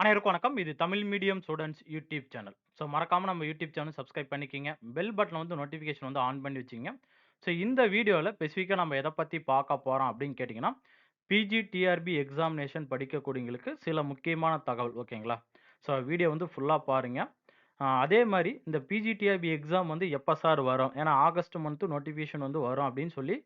அனைவருக்கும் வணக்கம். இது Tamil medium students YouTube channel. So மறக்காமல் நம்ம யூடியூப் சேனல் சப்ஸ்கிரைப் பண்ணிக்கிங்க. பெல் பட்டன் வந்து நோட்டிஃபிகேஷன் வந்து ஆன் பண்ணி வச்சிங்க ஸோ இந்த வீடியோவில் ஸ்பெசிஃபிக்காக நம்ம எதை பற்றி பார்க்க போகிறோம் அப்படின்னு கேட்டிங்கன்னா பிஜி, டிஆர்பி எக்ஸாமினேஷன் படிக்கக்கூடியவங்களுக்கு சில முக்கியமான தகவல் ஓகேங்களா? ஸோ வீடியோ வந்து ஃபுல்லாக பாருங்கள் அதே மாதிரி இந்த பிஜிடிஆர்பி எக்ஸாம் வந்து எப்போ சார் வரும்? ஏன்னா ஆகஸ்ட் மந்த்து நோட்டிஃபிகேஷன் வந்து வரும் அப்படின்னு சொல்லி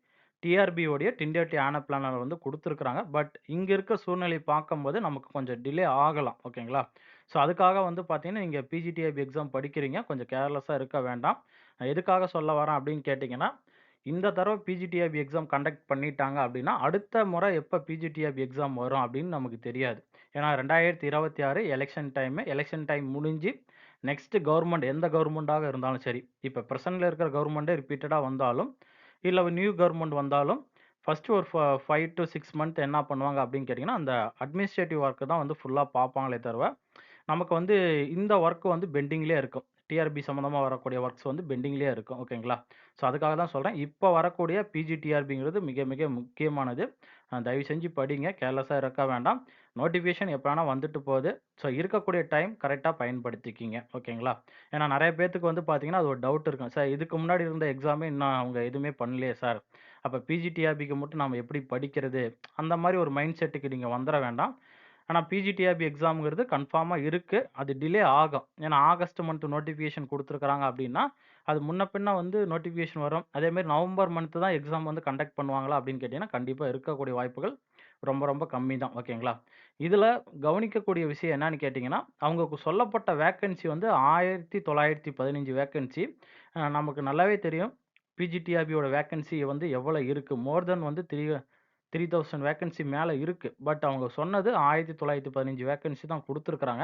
டிஆர்பியோடைய உடைய ஆன பிளானர் வந்து கொடுத்துருக்குறாங்க பட் இங்கே இருக்க சூழ்நிலை பார்க்கும்போது நமக்கு கொஞ்சம் டிலே ஆகலாம். ஓகேங்களா? ஸோ அதுக்காக வந்து பார்த்தீங்கன்னா, நீங்கள் பிஜிடிஐபி எக்ஸாம் படிக்கிறீங்க. கொஞ்சம் கேர்லெஸ்ஸாக இருக்க வேண்டாம். நான் எதுக்காக சொல்ல வரேன் அப்படின்னு கேட்டிங்கன்னா இந்த தடவை பிஜிடிஐபி எக்ஸாம் கண்டக்ட் பண்ணிட்டாங்க அப்படின்னா, அடுத்த முறை எப்போ பிஜிடிஐபி எக்ஸாம் வரும் அப்படின்னு நமக்கு தெரியாது. ஏன்னா ரெண்டாயிரத்தி இருபத்தி ஆறு எலெக்ஷன் டைமு. எலெக்ஷன் டைம் முடிஞ்சு நெக்ஸ்ட்டு கவர்மெண்ட் எந்த கவர்மெண்ட்டாக இருந்தாலும் சரி, இப்போ பிரசன்ட்ல இருக்கிற கவர்மெண்ட்டே ரிப்பீட்டடாக வந்தாலும், இல்லை நியூ கவர்மெண்ட் வந்தாலும், ஃபஸ்ட்டு ஒரு ஃப 5 டூ 6 மந்த் என்ன பண்ணுவாங்க அப்படின்னு கேட்டிங்கன்னா அந்த அட்மினிஸ்ட்ரேட்டிவ் ஒர்க்கு தான் வந்து ஃபுல்லாக பார்ப்பாங்களே தவிர, நமக்கு வந்து இந்த ஒர்க்கு வந்து பெண்டிங்லேயே இருக்கும். டிஆர்பி சம்மந்தமாக வரக்கூடிய ஒர்க்ஸ் வந்து பெண்டிங்லேயே இருக்கும். ஓகேங்களா? ஸோ அதுக்காக தான் சொல்கிறேன் இப்போ வரக்கூடிய பிஜி, டிஆர்பிங்கிறது மிக மிக முக்கியமானது. தயவு செஞ்சு படிங்க. கேர்லெஸ்ஸாக இருக்க வேண்டாம். நோட்டிஃபிகேஷன் எப்போனா வந்துட்டு போகுது. ஸோ இருக்கக்கூடிய டைம் கரெக்டாக பயன்படுத்திக்கிங்க. ஓகேங்களா? ஏன்னா நிறைய பேத்துக்கு வந்து பார்த்தீங்கன்னா, அது ஒரு டவுட் இருக்கும். சார் இதுக்கு முன்னாடி இருந்த எக்ஸாமே இன்னும் அவங்க எதுவுமே பண்ணலையே சார். அப்போ பிஜிடிஆபிக்கு மட்டும் நம்ம எப்படி படிக்கிறது? அந்த மாதிரி ஒரு மைண்ட் செட்டுக்கு நீங்கள் வந்துட வேண்டாம். ஆனால் பிஜிடிஆபி எக்ஸாம்ங்கிறது கன்ஃபார்மாக இருக்குது அது டிலே ஆகும். ஏன்னா ஆகஸ்ட் மந்த் நோட்டிஃபிகேஷன் கொடுத்துருக்குறாங்க அப்படின்னா, அது முன்ன பின்ன வந்து நோட்டிஃபிகேஷன் வரும். அதேமாதிரி நவம்பர் மந்த்து தான் எக்ஸாம் வந்து கண்டக்ட் பண்ணுவாங்களா அப்படின்னு கேட்டிங்கன்னா கண்டிப்பாக இருக்கக்கூடிய வாய்ப்புகள் ரொம்ப ரொம்ப கம்மி தான். ஓகேங்களா? இதில் கவனிக்கக்கூடிய விஷயம் என்னன்னு கேட்டிங்கன்னா அவங்களுக்கு சொல்லப்பட்ட வேக்கன்சி வந்து 1915 வேக்கன்சி. நமக்கு நல்லாவே தெரியும். பிஜிடிஆபியோட வேக்கன்சி வந்து எவ்வளோ இருக்குது மோர் தென் வந்து 3 3000 வேக்கன்சி மேலே இருக்குது பட் அவங்க சொன்னது 1915 வேக்கன்சி தான் கொடுத்துருக்குறாங்க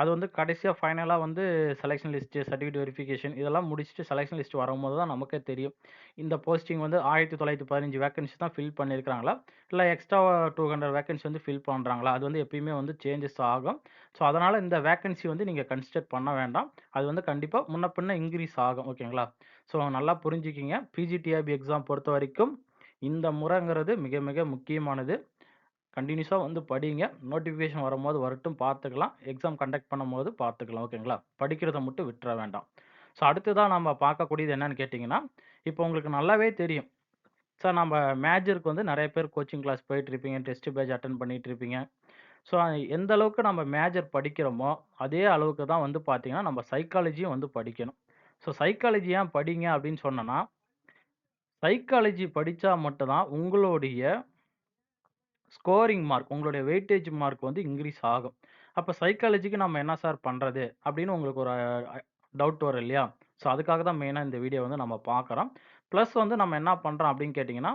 அது வந்து கடைசியாக ஃபைனலாக வந்து செலெக்ஷன் லிஸ்ட்டு சர்டிஃபிகேட் வெரிஃபிகேஷன் இதெல்லாம் முடிச்சுட்டு செலெக்ஷன் லிஸ்ட் வரும்போது தான் நமக்கே தெரியும். இந்த போஸ்டிங் வந்து 1915 வேக்கன்சி தான் ஃபில் பண்ணியிருக்காங்களா? இல்லை எக்ஸ்ட்ரா 200 வேக்கன்சி வந்து ஃபில் பண்ணுறாங்களா அது வந்து எப்பயுமே வந்து சேஞ்சஸ் ஆகும். ஸோ அதனால் இந்த வேக்கன்சி வந்து நீங்கள் கன்சிடர் பண்ண வேண்டாம். அது வந்து கண்டிப்பாக முன்ன பின்ன இன்க்ரீஸ் ஆகும். ஓகேங்களா? ஸோ நல்லா புரிஞ்சுக்கிங்க. பிஜிடிஆபி எக்ஸாம் பொறுத்த வரைக்கும் இந்த முறைங்கிறது மிக மிக முக்கியமானது. கண்டினியூஸாக வந்து படிங்க. நோட்டிஃபிகேஷன் வரும்போது வரட்டும் பார்த்துக்கலாம். எக்ஸாம் கண்டக்ட் பண்ணும்போது பார்த்துக்கலாம். ஓகேங்களா? படிக்கிறத மட்டும் விட்டுற வேண்டாம். ஸோ அடுத்ததா நம்ம பார்க்கக்கூடியது என்னன்னு கேட்டிங்கன்னா இப்போ உங்களுக்கு நல்லாவே தெரியும். சார் நம்ம மேஜருக்கு வந்து நிறைய பேர் கோச்சிங் கிளாஸ் போயிட்டுருப்பீங்க. டெஸ்ட் பேஜ் அட்டன் பண்ணிகிட்டு இருப்பீங்க. ஸோ எந்த அளவுக்கு நம்ம மேஜர் படிக்கிறோமோ, அதே அளவுக்கு தான் வந்து பார்த்திங்கன்னா நம்ம சைக்காலஜியும் வந்து படிக்கணும். ஸோ சைக்காலஜி ஏன் படிங்க அப்படின்னு சொன்னேன்னா, சைக்காலஜி படிச்சா மட்டும்தான் உங்களுடைய ஸ்கோரிங் மார்க், உங்களுடைய வெயிட்டேஜ் மார்க் வந்து இன்க்ரீஸ் ஆகும். அப்போ சைக்காலஜிக்கு நம்ம என்ன சார் பண்ணுறது அப்படின்னு உங்களுக்கு ஒரு டவுட் வரும் இல்லையா? ஸோ அதுக்காக தான் மெயினாக இந்த வீடியோ வந்து நம்ம பார்க்குறோம். ப்ளஸ் வந்து நம்ம என்ன பண்ணுறோம் அப்படின்னு கேட்டிங்கன்னா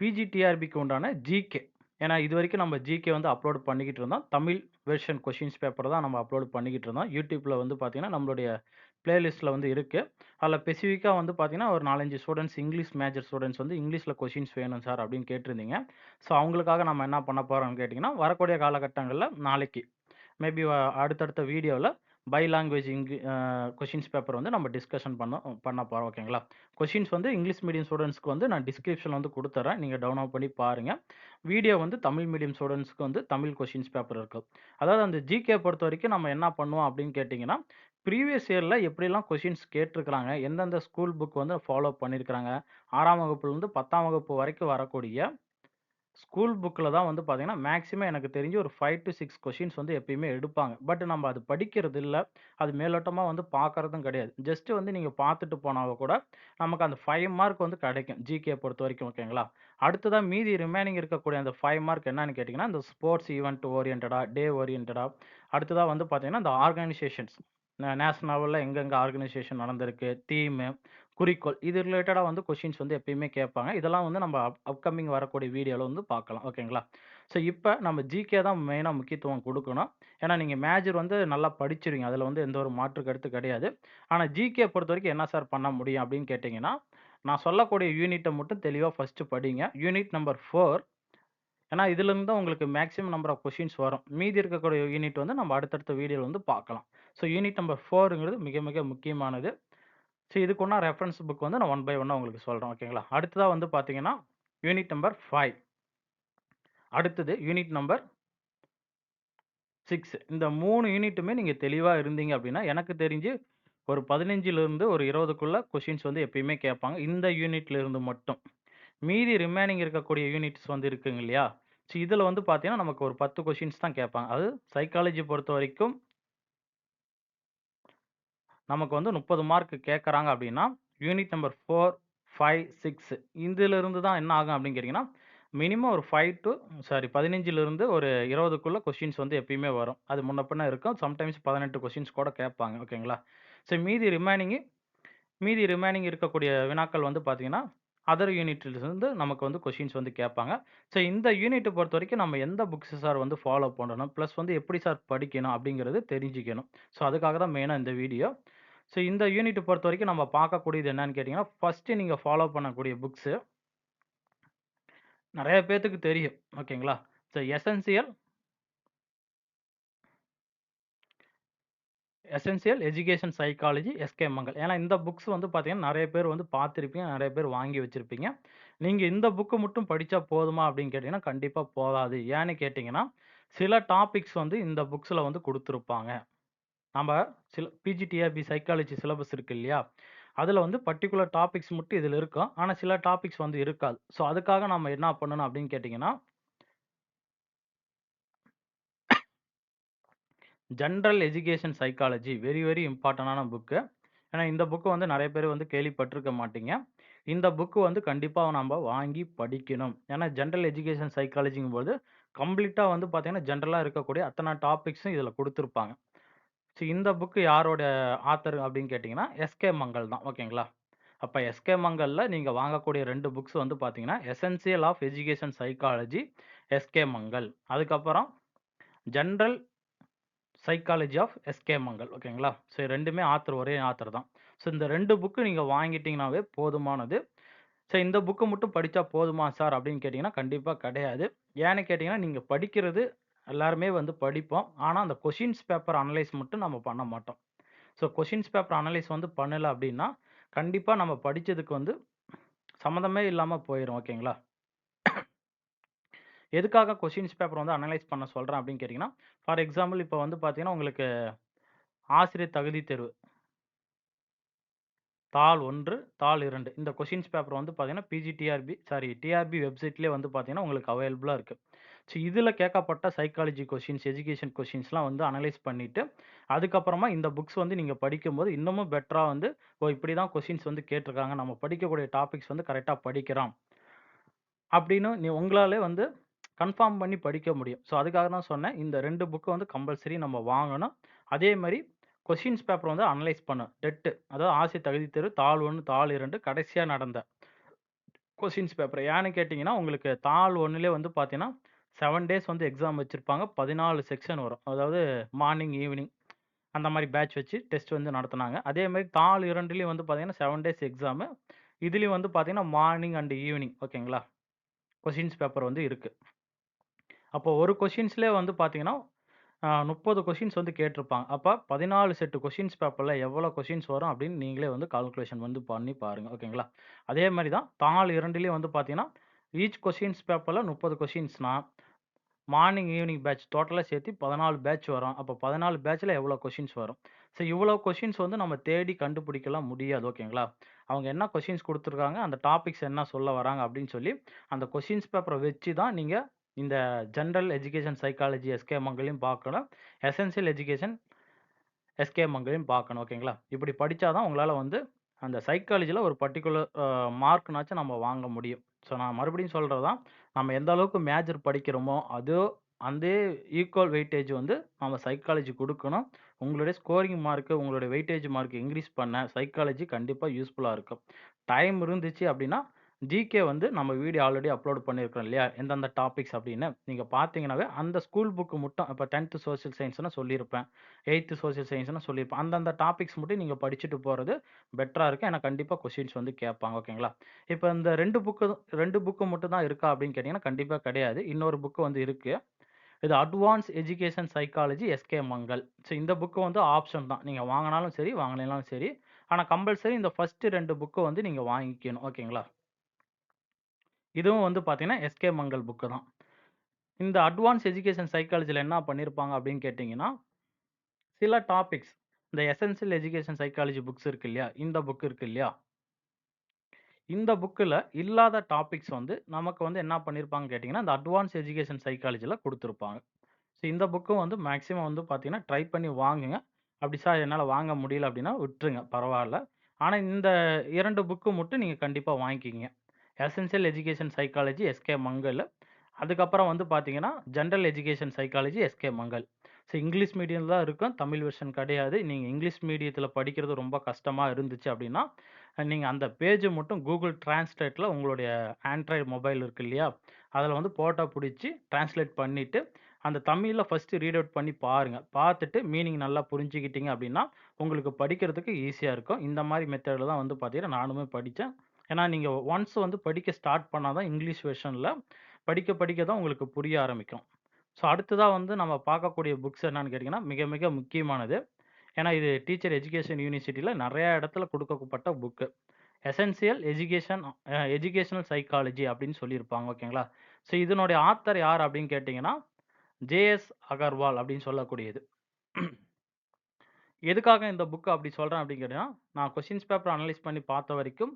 பிஜிடிஆர்பிக்கு உண்டான ஜிகே. ஏன்னா இது வரைக்கும் நம்ம ஜிகே வந்து அப்லோட் பண்ணிக்கிட்டு இருந்தோம். தமிழ் வெர்ஷன் கொஷின்ஸ் பேப்பர் தான் நம்ம அப்லோட் பண்ணிக்கிட்டு இருந்தோம். யூடியூப்பில் வந்து பார்த்தீங்கன்னா, நம்மளுடைய பிளேலிஸ்ட்ல வந்து இருக்குது அதில் ஸ்பெசிஃபிக்காக வந்து பார்த்தீங்கன்னா, ஒரு 4, 5 ஸ்டூடண்ட்ஸ் இங்கிலீஷ் மேஜர் ஸ்டூடெண்ட்ஸ் வந்து இங்கிலீஷில் கொஷின்ஸ் வேணும் சார் அப்படின்னு கேட்டிருந்தீங்க. ஸோ அவங்களுக்காக நம்ம என்ன பண்ண போகிறோம்னு கேட்டிங்கன்னா வரக்கூடிய காலகட்டங்களில் நாளைக்கு மேபி அடுத்தடுத்த வீடியோவில் by language ink questions paper வந்து நம்ம டிஸ்கஷன் பண்ண பண்ண போகிறோம் ஓகேங்களா? கொஷின்ஸ் வந்து இங்கிலீஷ் மீடியம் ஸ்டூடெண்ட்ஸ்க்கு வந்து நான் டிஸ்கிரிப்ஷன் வந்து கொடுத்துறேன் நீங்கள் டவுன்லோட் பண்ணி பாருங்கள் வீடியோ வந்து தமிழ் மீடியம் ஸ்டூடெண்ட்ஸ்க்கு வந்து தமிழ் கொஷின்ஸ் பேப்பர் இருக்கும். அதாவது அந்த ஜிகே பொறுத்த வரைக்கும் நம்ம என்ன பண்ணுவோம் அப்படின்னு கேட்டிங்கன்னா ப்ரீவியஸ் இயரில் எப்படிலாம் கொஷின்ஸ் கேட்டிருக்கிறாங்க, எந்தெந்த ஸ்கூல் புக் வந்து ஃபாலோ பண்ணியிருக்கிறாங்க, ஆறாம் வகுப்புலேருந்து பத்தாம் வகுப்பு வரைக்கும் வரக்கூடிய ஸ்கூல் புக்கில் தான் வந்து பார்த்திங்கன்னா மேக்ஸிமம் எனக்கு தெரிஞ்சு ஒரு ஃபைவ் டூ சிக்ஸ் கொஷின்ஸ் வந்து எப்பயுமே எடுப்பாங்க. பட் நம்ம அது படிக்கிறது இல்லை அது மேலோட்டமாக வந்து பார்க்கறதும் கிடையாது. ஜஸ்ட்டு வந்து நீங்கள் பார்த்துட்டு போனாவோ கூட, நமக்கு அந்த ஃபைவ் மார்க் வந்து கிடைக்கும். ஜிகே பொறுத்த வரைக்கும் ஓகேங்களா? அடுத்ததாக மீதி ரிமைனிங் இருக்கக்கூடிய அந்த ஃபைவ் மார்க் என்னன்னு கேட்டிங்கன்னா இந்த ஸ்போர்ட்ஸ் ஈவெண்ட் ஓரியன்டாக டே ஓரியன்டாக அடுத்ததாக வந்து பார்த்தீங்கன்னா, இந்த ஆர்கனைசேஷன்ஸ் நே நேஷனல் எங்கெங்க ஆர்கனைசேஷன் நடந்திருக்கு, தீமு, குறிக்கோள் இது ரிலேட்டடாக வந்து கொஷின்ஸ் வந்து எப்பயுமே கேட்பாங்க. இதெல்லாம் வந்து நம்ம அப் அப்கமிங் வரக்கூடிய வீடியோவில் வந்து பார்க்கலாம். ஓகேங்களா? ஸோ இப்போ நம்ம ஜிகே தான் மெயினாக முக்கியத்துவம் கொடுக்கணும் ஏன்னா நீங்கள் மேஜர் வந்து நல்லா படிச்சிருவீங்க. அதில் வந்து எந்த ஒரு மாற்று கருத்து கிடையாது. ஆனால் ஜிகே பொறுத்த வரைக்கும் என்ன சார் பண்ண முடியும் அப்படின்னு கேட்டிங்கன்னா நான் சொல்லக்கூடிய யூனிட்டை மட்டும் தெளிவாக ஃபஸ்ட்டு படிங்க. யூனிட் நம்பர் ஃபோர் ஏன்னா இதுலேருந்து தான் உங்களுக்கு மேக்ஸிமம் நம்பர் ஆஃப் கொஷின்ஸ் வரும். மீதி இருக்கக்கூடிய யூனிட் வந்து நம்ம அடுத்தடுத்த வீடியோவில் வந்து பார்க்கலாம். ஸோ யூனிட் நம்பர் ஃபோருங்கிறது மிக மிக முக்கியமானது. ஸோ இதுக்குன்னா ரெஃபரன்ஸ் புக் வந்து நான் ஒன் பை ஒன்னாக உங்களுக்கு சொல்கிறேன் ஓகேங்களா? அடுத்ததாக வந்து பார்த்தீங்கன்னா, யூனிட் நம்பர் ஃபைவ் அடுத்தது யூனிட் நம்பர் சிக்ஸ் இந்த மூணு யூனிட்டுமே நீங்கள் தெளிவாக இருந்தீங்க அப்படின்னா, எனக்கு தெரிஞ்சு ஒரு 15லிருந்து ஒரு இருபதுக்குள்ளே கொஷின்ஸ் வந்து எப்பயுமே கேட்பாங்க. இந்த யூனிட்லேருந்து மட்டும். மீதி ரிமைனிங் இருக்கக்கூடிய யூனிட்ஸ் வந்து இருக்குங்க இல்லையா? ஸோ இதில் வந்து பார்த்தீங்கன்னா, நமக்கு ஒரு பத்து கொஷின்ஸ் தான் கேட்பாங்க. அது சைக்காலஜி பொறுத்த வரைக்கும் நமக்கு வந்து 30 மார்க் கேட்குறாங்க அப்படின்னா, யூனிட் நம்பர் 4, 5, 6 இதிலிருந்து தான் என்ன ஆகும் அப்படின்னு கேட்டிங்கன்னா மினிமம் ஒரு ஃபைவ் டு சாரி 15லிருந்து ஒரு 20க்குள்ள கொஸ்டின்ஸ் வந்து எப்பயுமே வரும். அது முன்ன பின்ன இருக்கும். சம்டைம்ஸ் 18 கொஸ்டின்ஸ் கூட கேட்பாங்க. ஓகேங்களா? ஸோ மீதி ரிமைனிங்கு மீதி ரிமைனிங் இருக்கக்கூடிய வினாக்கள் வந்து பார்த்தீங்கன்னா, அதர் யூனிட்லேருந்து நமக்கு வந்து கொஷின்ஸ் வந்து கேட்பாங்க. ஸோ இந்த யூனிட்டை பொறுத்த வரைக்கும் நம்ம எந்த புக்ஸ் சார் வந்து ஃபாலோ பண்ணணும்? ப்ளஸ் வந்து எப்படி சார் படிக்கணும்? அப்படிங்கிறது தெரிஞ்சுக்கணும். ஸோ அதுக்காக தான் மெயினாக இந்த வீடியோ. ஸோ இந்த யூனிட்டை பொறுத்த வரைக்கும் நம்ம பார்க்கக்கூடியது என்னன்னு கேட்டிங்கன்னா ஃபர்ஸ்ட்டு நீங்கள் ஃபாலோ பண்ணக்கூடிய புக்ஸு நிறைய பேர்த்துக்கு தெரியும். ஓகேங்களா? So essential essential education psychology S K. Mangal. ஏன்னா இந்த புக்ஸ் வந்து பார்த்தீங்கன்னா, நிறைய பேர் வந்து பார்த்துருப்பீங்க நிறைய பேர் வாங்கி வச்சுருப்பீங்க நீங்கள் இந்த புக்கு மட்டும் படித்தா போதுமா அப்படின்னு கேட்டிங்கன்னா கண்டிப்பாக போதாது. ஏன்னு கேட்டிங்கன்னா சில டாபிக்ஸ் வந்து இந்த புக்ஸில் வந்து கொடுத்துருப்பாங்க நம்ப சில பிஜிடிஆர்பி சைக்காலஜி சிலபஸ் இருக்கு இல்லையா? அதில் வந்து பர்ட்டிகுலர் டாபிக்ஸ் மட்டும் இதில் இருக்கும். ஆனால் சில டாபிக்ஸ் வந்து இருக்காது. ஸோ அதுக்காக நம்ம என்ன பண்ணணும் அப்படின்னு கேட்டிங்கன்னா general education psychology very very இம்பார்ட்டண்டான புக்கு. ஏன்னா இந்த புக்கு வந்து நிறைய பேர் வந்து கேள்விப்பட்டிருக்க மாட்டீங்க. இந்த புக்கு வந்து கண்டிப்பாக நம்ம வாங்கி படிக்கணும். ஏன்னா ஜென்ரல் எஜுகேஷன் சைக்காலஜிங்கும்போது கம்ப்ளீட்டாக வந்து பார்த்தீங்கன்னா, ஜென்ரலாக இருக்கக்கூடிய அத்தனை டாபிக்ஸும் இதில் கொடுத்துருப்பாங்க ஸோ இந்த புக்கு யாரோட ஆத்தர் அப்படின்னு கேட்டிங்கன்னா எஸ்.கே. மங்கள் தான். ஓகேங்களா? அப்போ எஸ்.கே. மங்கலில் நீங்கள் வாங்கக்கூடிய ரெண்டு புக்ஸ் வந்து பார்த்தீங்கன்னா, essential of education psychology S K. Mangal. அதுக்கப்புறம் general psychology of S K. Mangal. ஓகேங்களா? ஸோ ரெண்டுமே ஆத்தர் ஒரே ஆத்தர் தான். ஸோ இந்த ரெண்டு புக்கு நீங்கள் வாங்கிட்டீங்கனாவே போதுமானது. ஸோ இந்த புக்கு மட்டும் படித்தா போதுமா சார் அப்படின்னு கேட்டிங்கன்னா கண்டிப்பாக கிடையாது. ஏன்னு கேட்டிங்கன்னா நீங்கள் படிக்கிறது எல்லாருமே வந்து படிப்போம். ஆனால் அந்த கொஷின்ஸ் பேப்பர் அனலைஸ் மட்டும் நம்ம பண்ண மாட்டோம். ஸோ கொஷின்ஸ் பேப்பர் அனலைஸ் வந்து பண்ணலை அப்படின்னா, கண்டிப்பாக நம்ம படித்ததுக்கு வந்து சம்மந்தமே இல்லாமல் போயிடும் ஓகேங்களா? எதுக்காக கொஷின்ஸ் பேப்பர் வந்து அனலைஸ் பண்ண சொல்கிறேன் அப்படின்னு கேட்டிங்கன்னா ஃபார் எக்ஸாம்பிள் இப்போ வந்து பார்த்தீங்கன்னா, உங்களுக்கு ஆசிரியர் தகுதி தேர்வு. தாள் ஒன்று தாள் இரண்டு இந்த கொஷின்ஸ் பேப்பர் வந்து பார்த்தீங்கன்னா, பிஜிடிஆர்பி சாரி டிஆர்பி வெப்சைட்லேயே வந்து பார்த்தீங்கன்னா, உங்களுக்கு அவைலபிளாக இருக்குது ஸோ இதில் கேட்கப்பட்ட சைக்காலஜி கொஷின்ஸ் எஜுகேஷன் கொஷின்ஸ்லாம் வந்து அனலைஸ் பண்ணிவிட்டு அதுக்கப்புறமா இந்த புக்ஸ் வந்து நீங்கள் படிக்கும்போது இன்னமும் பெட்டராக வந்து, ஓ இப்படி தான் கொஷின்ஸ் வந்து கேட்டிருக்காங்க. நம்ம படிக்கக்கூடிய டாபிக்ஸ் வந்து கரெக்டாக படிக்கிறோம். அப்படின்னு நீ உங்களாலே வந்து கன்ஃபார்ம் பண்ணி படிக்க முடியும். ஸோ அதுக்காக தான் சொன்னேன். இந்த ரெண்டு புக்கு வந்து கம்பல்சரி நம்ம வாங்கணும். அதே மாதிரி கொஷின்ஸ் பேப்பர் வந்து அனலைஸ் பண்ணும் டெட்டு அதாவது ஆசை தகுதி தெரு தாள் ஒன்று தாள் இரண்டு கடைசியாக நடந்த கொஷின்ஸ் பேப்பர். ஏன்னு கேட்டிங்கன்னா உங்களுக்கு தாள் ஒன்றுலேயே வந்து பார்த்தீங்கன்னா, செவன் டேஸ் வந்து எக்ஸாம் வச்சுருப்பாங்க பதினாலு செக்ஷன் வரும். அதாவது மார்னிங், ஈவினிங் அந்த மாதிரி பேட்ச் வச்சு டெஸ்ட் வந்து நடத்துனாங்க. அதே மாதிரி தாள் இரண்டுலேயும் வந்து பார்த்தீங்கன்னா, செவன் டேஸ் எக்ஸாமு. இதுலேயும் வந்து பார்த்தீங்கன்னா, மார்னிங் அண்ட் ஈவினிங் ஓகேங்களா? கொஷின்ஸ் பேப்பர் வந்து இருக்குது அப்போ ஒரு கொஷின்ஸ்லேயே வந்து பார்த்தீங்கன்னா, முப்பது கொஷின்ஸ் வந்து கேட்டிருப்பாங்க. அப்போ பதினாலு செட்டு கொஷின்ஸ் பேப்பரில் எவ்வளோ கொஷின்ஸ் வரும் அப்படின்னு நீங்களே வந்து கால்குலேஷன் வந்து பண்ணி பாருங்கள் ஓகேங்களா? அதே மாதிரி தான் தாள் இரண்டுலேயும் வந்து பார்த்தீங்கன்னா, ஈச் கொஷின்ஸ் பேப்பரில் முப்பது கொஷின்ஸ்னால் மார்னிங், ஈவினிங் பேட்ச் டோட்டலா சேர்த்து 14 பேட்ச் வரும். அப்போ 14 பேட்ச்ல எவ்வளோ கொஸ்டின்ஸ் வரும்? ஸோ இவ்வளோ கொஸ்டின்ஸ் வந்து நம்ம தேடி கண்டுபிடிக்கலாம் முடியாது. ஓகேங்களா? அவங்க என்ன கொஸ்டின்ஸ் குடுத்துருக்காங்க, அந்த டாபிக்ஸ் என்ன சொல்ல வராங்க அப்படின்னு சொல்லி, அந்த கொஸ்டின்ஸ் பேப்பர வச்சு தான் நீங்க இந்த general education psychology S K. மங்களையும் பார்க்கணும். Essential education SK. மங்களையும் பார்க்கணும். ஓகேங்களா? இப்படி படிச்சா தான் உங்களால வந்து அந்த சைக்காலஜில ஒரு பர்ட்டிகுலர் அ மார்க்னாச்சும் நம்ம வாங்க முடியும். ஸோ நான் மறுபடியும் சொல்றது தான், நம்ம எந்த அளவுக்கு மேஜர் படிக்கிறோமோ, அதோ அதே ஈக்குவல் வெயிட்டேஜ் வந்து நம்ம சைக்காலஜி கொடுக்கணும் உங்களுடைய ஸ்கோரிங் மார்க்கு உங்களுடைய வெயிட்டேஜ் மார்க் இன்க்ரீஸ் பண்ண சைக்காலஜி கண்டிப்பாக யூஸ்ஃபுல்லாக இருக்கும். டைம் இருந்துச்சு அப்படின்னா, ஜிகே வந்து நம்ம வீடியோ ஆல்ரெடி அப்லோட் பண்ணியிருக்கிறோம் இல்லையா? எந்தெந்த டாபிக்ஸ் அப்படின்னு. நீங்கள் பார்த்தீங்கன்னாவே அந்த ஸ்கூல் புக்கு மட்டும் இப்போ டென்த்து சோசியல் சயின்ஸ்னு சொல்லியிருப்பேன். எயித்து சோசியல் சயின்ஸ்னு சொல்லியிருப்பேன். அந்தந்த டாபிக்ஸ் மட்டும் நீங்கள் படிச்சுட்டு போகிறது பெட்டராக இருக்கும். ஏன்னா கண்டிப்பாக கொஸ்டின்ஸ் வந்து கேட்பாங்க. ஓகேங்களா? இப்போ இந்த ரெண்டு புக்கு ரெண்டு புக்கு மட்டும் தான் இருக்கா அப்படின்னு கேட்டிங்கன்னா கண்டிப்பாக கிடையாது. இன்னொரு புக்கு வந்து இருக்குது இது advance education psychology S K. Mangal. So இந்த புக்கு வந்து ஆப்ஷன் தான். நீங்கள் வாங்கினாலும் சரி, வாங்கலைனாலும் சரி. ஆனால் கம்பல்சரி இந்த ஃபஸ்ட்டு ரெண்டு புக்கு வந்து நீங்கள் வாங்கிக்கணும். ஓகேங்களா? இதுவும் வந்து பார்த்தீங்கன்னா, எஸ்.கே. மங்கள் புக்கு தான். இந்த அட்வான்ஸ் எஜுகேஷன் சைக்காலஜியில் என்ன பண்ணியிருப்பாங்க அப்படின்னு கேட்டிங்கன்னா சில டாபிக்ஸ் இந்த எசென்சியல் எஜுகேஷன் சைக்காலஜி புக்ஸ் இருக்கு இல்லையா? இந்த புக் இருக்கு இல்லையா? இந்த புக்கில் இல்லாத டாபிக்ஸ் வந்து நமக்கு வந்து என்ன பண்ணியிருப்பாங்க கேட்டிங்கன்னா இந்த அட்வான்ஸ் எஜுகேஷன் சைக்காலஜியில் கொடுத்துருப்பாங்க ஸோ இந்த புக்கும் வந்து மேக்ஸிமம் வந்து பார்த்தீங்கன்னா, ட்ரை பண்ணி வாங்குங்க. அப்படி சார் என்னால் வாங்க முடியல அப்படின்னா விட்டுருங்க பரவாயில்ல ஆனால் இந்த இரண்டு புக்கு மட்டும் நீங்கள் கண்டிப்பாக வாங்கிக்கிங்க. Essential education psychology S K. Mangal. அதுக்கப்புறம் வந்து பார்த்தீங்கன்னா, general education psychology S K. Mangal. So English medium தான் இருக்கும். தமிழ் வெர்ஷன் கிடையாது. நீங்கள் இங்கிலீஷ் மீடியத்தில் படிக்கிறது ரொம்ப கஷ்டமாக இருந்துச்சு அப்படின்னா, நீங்கள் அந்த பேஜ் மட்டும் கூகுள் டிரான்ஸ்லேட்டில் உங்களுடைய ஆண்ட்ராய்டு மொபைல் இருக்கு இல்லையா? அதில் வந்து ஃபோட்டோ பிடிச்சி டிரான்ஸ்லேட் பண்ணிவிட்டு அந்த தமிழில் ஃபஸ்ட்டு ரீட் அவுட் பண்ணி பாருங்கள் பார்த்துட்டு மீனிங் நல்லா புரிஞ்சுக்கிட்டீங்க அப்படின்னா, உங்களுக்கு படிக்கிறதுக்கு ஈஸியாக இருக்கும். இந்த மாதிரி மெத்தடில் தான் வந்து பார்த்தீங்கன்னா, நானுமே படித்தேன் ஏன்னா நீங்கள் ஒன்ஸ் வந்து படிக்க ஸ்டார்ட் பண்ணால் தான் இங்கிலீஷ் வெர்ஷனில் படிக்க படிக்க தான் உங்களுக்கு புரிய ஆரம்பிக்கும். ஸோ அடுத்ததாக வந்து நம்ம பார்க்கக்கூடிய புக்ஸ் என்னன்னு கேட்டிங்கன்னா மிக மிக முக்கியமானது. ஏன்னா இது டீச்சர் எஜுகேஷன் யூனிவர்சிட்டியில் நிறையா இடத்துல கொடுக்கப்பட்ட book. Essential education educational psychology அப்படின்னு சொல்லியிருப்பாங்க. ஓகேங்களா? ஸோ இதனுடைய ஆத்தர் யார் அப்படின்னு கேட்டிங்கன்னா ஜே.எஸ். அகர்வால் அப்படின்னு சொல்லக்கூடியது. எதுக்காக இந்த புக் அப்படி சொல்கிறேன் அப்படின்னு கேட்டிங்கன்னா நான் கொஸ்டின்ஸ் பேப்பர் அனலைஸ் பண்ணி பார்த்த வரைக்கும்,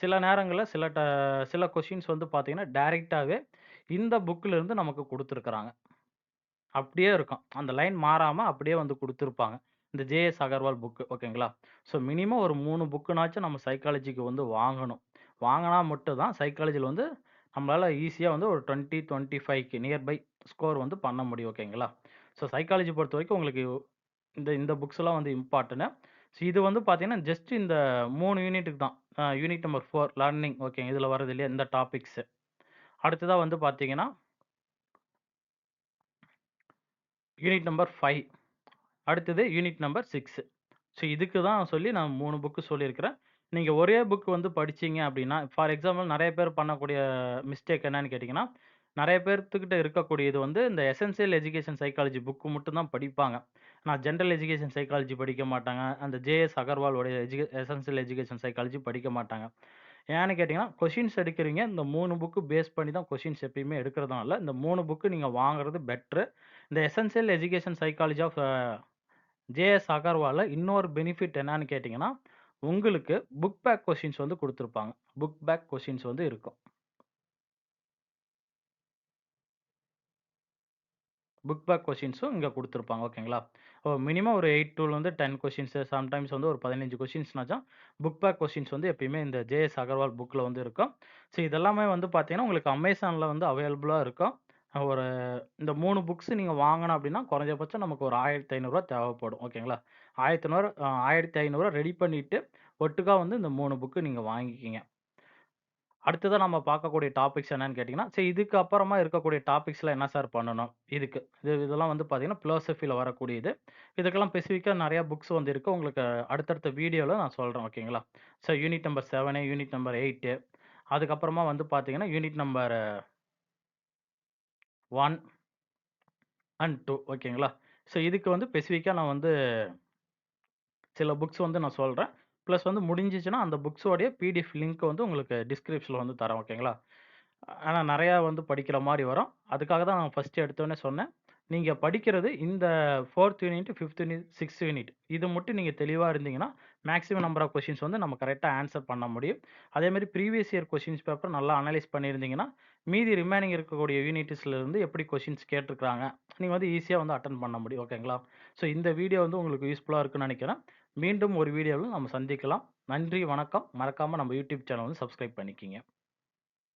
சில நேரங்களில் சில ட சில கொஷின்ஸ் வந்து பார்த்தீங்கன்னா, டைரெக்டாகவே இந்த புக்கில் இருந்து நமக்கு கொடுத்துருக்குறாங்க அப்படியே இருக்கும். அந்த லைன் மாறாமல் அப்படியே வந்து கொடுத்துருப்பாங்க இந்த ஜே.எஸ். அகர்வால் புக்கு ஓகேங்களா? ஸோ மினிமம் ஒரு மூணு புக்குனாச்சும் நம்ம சைக்காலஜிக்கு வந்து வாங்கணும். வாங்கினா மட்டும் தான் வந்து நம்மளால் ஈஸியாக வந்து ஒரு டுவெண்ட்டி டுவெண்ட்டி ஃபைவ்க்கு நியர்பை ஸ்கோர் வந்து பண்ண முடியும். ஓகேங்களா? ஸோ சைக்காலஜி பொறுத்த வரைக்கும் உங்களுக்கு இந்த இந்த புக்ஸ்லாம் வந்து இம்பார்ட்டன்ட்டு ஸோ இது வந்து பார்த்தீங்கன்னா, ஜஸ்ட் இந்த மூணு யூனிட்டுக்கு தான். Unit number four learning okay இதில் வர்றது இல்லையா? இந்த டாபிக்ஸ். அடுத்ததாக வந்து பார்த்தீங்கன்னா யூனிட் நம்பர் ஃபைவ் அடுத்தது யூனிட் நம்பர் சிக்ஸு ஸோ இதுக்கு தான் சொல்லி நான் மூணு புக்கு சொல்லியிருக்கிறேன். நீங்கள் ஒரே புக் வந்து படிச்சீங்க அப்படின்னா, ஃபார் எக்ஸாம்பிள் நிறைய பேர் பண்ணக்கூடிய மிஸ்டேக் என்னன்னு கேட்டிங்கன்னா நெறைய பேர்த்துக்கிட்ட இருக்கக்கூடியது வந்து இந்த எசென்ஷியல் எஜுகேஷன் சைக்காலஜி புக் மட்டும் தான் படிப்பாங்க. நான் ஜெனரல் எஜுகேஷன் சைக்காலஜி படிக்க மாட்டாங்க. அந்த ஜே.எஸ். அகர்வாலோடைய எஜு எசென்ஷியல் எஜுகேஷன் சைக்காலஜி படிக்க மாட்டாங்க. ஏன்னு கேட்டீங்கன்னா, கொஷின்ஸ் எடுக்கிறீங்க. இந்த 3 புக்கு பேஸ் பண்ணி தான் கொஷின்ஸ் எப்பயுமே எடுக்கிறதுனால, இந்த 3 புக்கு நீங்க வாங்குறது பெட்ரு இந்த essential education psychology of a J S. அகர்வால்ல இன்னொரு பெனிஃபிட் என்னன்னு கேட்டீங்கன்னா, உங்களுக்கு புக் பேக் கொஷின்ஸ் வந்து கொடுத்துருப்பாங்க புக் பேக் கொஷின்ஸ் வந்து இருக்கும். புக் பேக் கொஷின்ஸும் இங்கே கொடுத்துருப்பாங்க ஓகேங்களா? ஓ மினிமம் ஒரு எயிட் டூலேருந்து டென் கொஷின்ஸு சம்டைம்ஸ் வந்து ஒரு பதினஞ்சு கொஷின்ஸ்னாச்சும் புக் பேக் கொஷின்ஸ் வந்து எப்பயுமே இந்த ஜே.எஸ். அகர்வால் புக்கில் வந்து இருக்கும். ஸோ இதெல்லாமே வந்து பார்த்தீங்கன்னா, உங்களுக்கு அமேசானில் வந்து அவைலபிளாக இருக்கும். ஒரு இந்த மூணு புக்ஸ் நீங்கள் வாங்கணும் அப்படின்னா, குறைஞ்சபட்சம் நமக்கு ஒரு ஆயிரத்தி ஐநூறுரூவா தேவைப்படும். ஓகேங்களா? ஆயிரத்தி ஐநூறு ஆயிரத்தி ஐநூறுரூவா ரெடி பண்ணிவிட்டு ஒட்டுக்காக வந்து இந்த மூணு புக்கு நீங்கள் வாங்கிக்கிங்க. அடுத்ததா நம்ம பார்க்கக்கூடிய டாபிக்ஸ் என்னன்னு கேட்டிங்கன்னா சரி இதுக்கு அப்புறமா இருக்கக்கூடிய டாபிக்ஸ்லாம் என்ன சார் பண்ணணும்? இதுக்கு. இது இதெல்லாம் வந்து பார்த்தீங்கன்னா, பிலோசஃபில வரக்கூடியது. இதுக்கெல்லாம் ஸ்பெசிஃபிக்காக நிறையா புக்ஸ் வந்து இருக்குது உங்களுக்கு அடுத்தடுத்த வீடியோவில் நான் சொல்கிறேன் ஓகேங்களா? So unit number seven unit number eight அதுக்கப்புறமா வந்து பார்த்தீங்கன்னா, unit number one and two ஓகேங்களா? ஸோ இதுக்கு வந்து ஸ்பெசிஃபிக்காக நான் வந்து சில புக்ஸ் வந்து நான் சொல்கிறேன் ப்ளஸ் வந்து முடிஞ்சிச்சுன்னா அந்த புக்ஸோடைய பிடிஎஃப் லிங்க் வந்து உங்களுக்கு டிஸ்கிரிப்ஷனில் வந்து தரேன். ஓகேங்களா? ஆனால் நிறையா வந்து படிக்கிற மாதிரி வரும். அதுக்காக தான் நான் ஃபர்ஸ்ட்டு எடுத்தோன்னே சொன்னேன். நீங்கள் படிக்கிறது இந்த fourth unit, fifth unit, sixth unit இது மட்டும் நீங்கள் தெளிவாக இருந்தீங்கன்னா, மேக்ஸிமம் நம்பர் ஆஃப் கொஷின்ஸ் வந்து நம்ம கரெக்டாக ஆன்சர் பண்ண முடியும். அதேமாதிரி ப்ரீவியஸ் இயர் கொஷின்ஸ் பேப்பர் நல்லா அனலைஸ் பண்ணியிருந்தீங்கன்னா, மீதி ரிமைனிங் இருக்கக்கூடிய யூனிட்ஸ்லேருந்து எப்படி கொஷின்ஸ் கேட்டிருக்காங்க, நீங்கள் வந்து ஈஸியாக வந்து அட்டன் பண்ண முடியும். ஓகேங்களா? ஸோ இந்த வீடியோ வந்து உங்களுக்கு யூஸ்ஃபுல்லாக இருக்குன்னு நினைக்கிறேன் மீண்டும் ஒரு வீடியோவில் நம்ம சந்திக்கலாம். நன்றி, வணக்கம். மறக்காமல் நம்ம யூடியூப் சேனல் வந்து சப்ஸ்கிரைப் பண்ணிக்கிங்க.